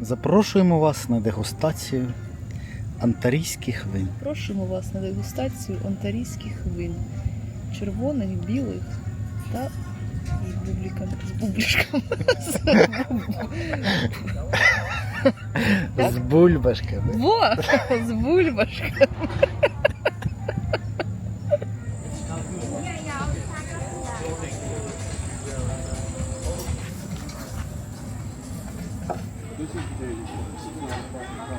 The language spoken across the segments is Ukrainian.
Запрошуємо вас на дегустацію антарійських вин. Запрошуємо вас на дегустацію антарійських вин, червоних, білих та з бубликами. З бублішками. З бульбашками. Во! З бульбашками.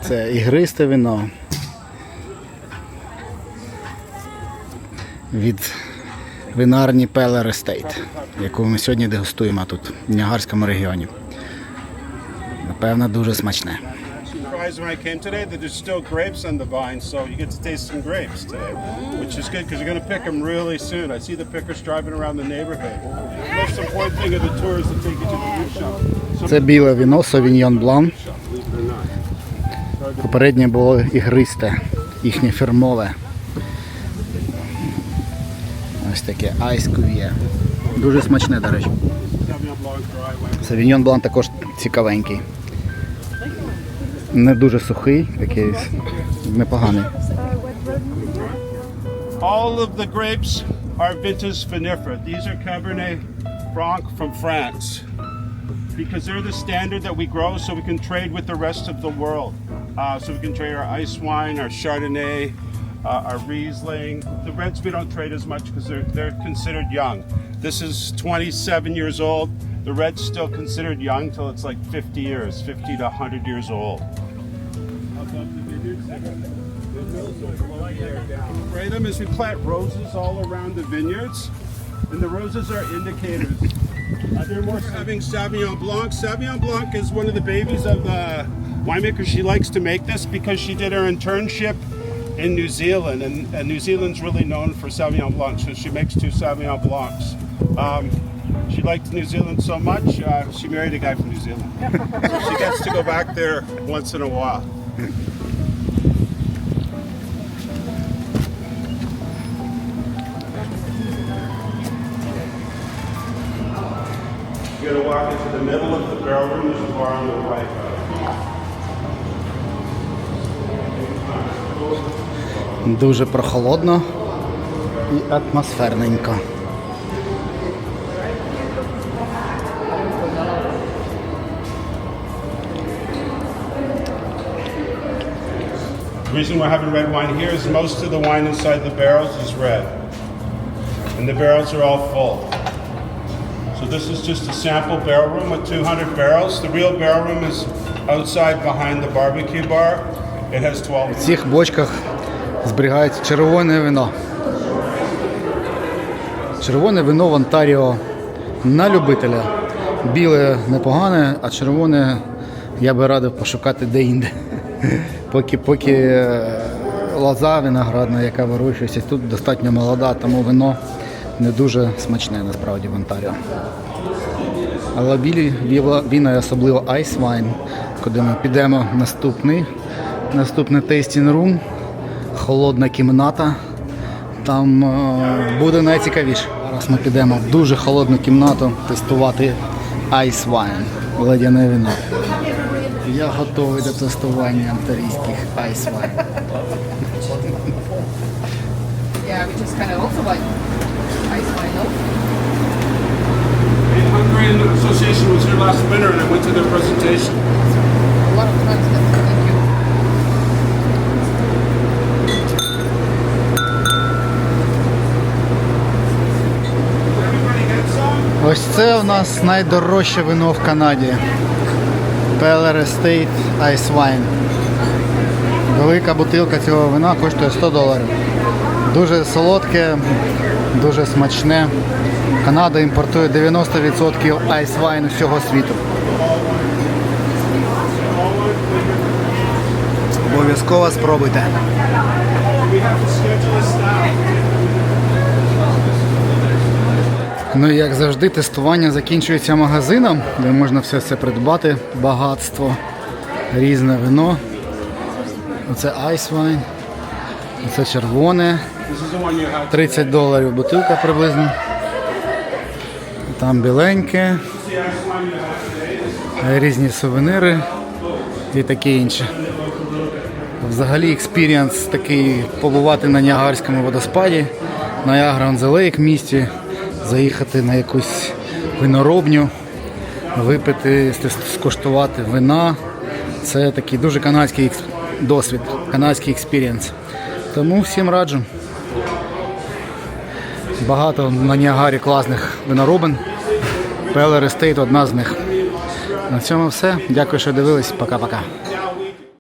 Це ігристе вино. Від винарні Peller Estate, яку ми сьогодні дегустуємо тут, в Ніагарському регіоні. Напевно, дуже смачне. surprised when I came today that there's still grapes on the vine, so you get to taste some grapes today, which is good because you're going to pick them really soon. I see the pickers driving around the neighborhood. The most important thing of the tour is to take you to the root shop. So Це біле вино Sauvignon Blanc. Попереднє було ігристе, їхнє фірмове. Ось таке Ice Cuvée. Дуже смачне, до речі. Савіньон Блан також цікавенький. Не дуже сухий, такий непоганий. All of the grapes are vintage vinifera. These are Cabernet Franc from France. Because they're the standard that we grow so we can trade with the rest of the world. Uh, so we can trade our ice wine, our Chardonnay, uh, our Riesling. The reds we don't trade as much because they're, they're considered young. This is 27 years old. The red's still considered young till it's like 50 years, 50 to 100 years old. Spray them as we plant roses all around the vineyards, and the roses are indicators. Uh, they're having Sauvignon Blanc. Sauvignon Blanc is one of the babies of the winemaker. She likes to make this because she did her internship in New Zealand, and, and New Zealand's really known for Sauvignon Blanc, so she makes two Sauvignon Blancs. Um, she liked New Zealand so much, uh, she married a guy from New Zealand. so she gets to go back there once in a while. You're gonna walk into the middle of the barrel room, there's a bar on the right. Дуже прохолодно і атмосферненько. The reason we're having red wine here is most of the wine inside the barrels is red. And the barrels are all full. This is just a sample barrel room with 200 barrels. The real barrel room is outside behind the barbecue bar. It has 12. В цих бочках зберігається червоне вино. Червоне вино в Онтаріо на любителя. Біле непогане, а червоне я би радив пошукати де-інде. Поки, поки е, лоза виноградна, яка вирощується, тут достатньо молода, тому вино не дуже смачне насправді в Онтаріо. Але білі і особливо Ice Wine, куди ми підемо наступний, наступний tasting room, холодна кімната. Там е, буде найцікавіше. Зараз ми підемо в дуже холодну кімнату тестувати Ice Wine, ледяне вино. Я готовий до тестування антарійських Ice Wine. Yeah, we just kind of also like ice wine, no? The Hungarian Association was here last winter and I went to their presentation. A lot of times that's thank you. Ось це у нас найдорожче вино в Канаді. Peller Estate Ice Wine. Велика бутилка цього вина коштує 100 доларів. Дуже солодке, дуже смачне. Канада імпортує 90% Ice Wine усього світу. Обов'язково спробуйте. Ну і як завжди, тестування закінчується магазином, де можна все це придбати. Багатство, різне вино. Оце Wine, оце червоне, This is the one you had. 30 доларів бутилка приблизно. Там біленьке, різні сувенири. і таке інше. Взагалі експірієнс такий побувати на Ніагарському водоспаді, на Ягра on the Lake місті, заїхати на якусь виноробню, випити, скуштувати вина. Це такий дуже канадський досвід, канадський експірієнс. Тому всім раджу. Багато на Ніагарі класних виноробин. Пелер Естейт одна з них. На цьому все. Дякую, що дивились. Пока-пока.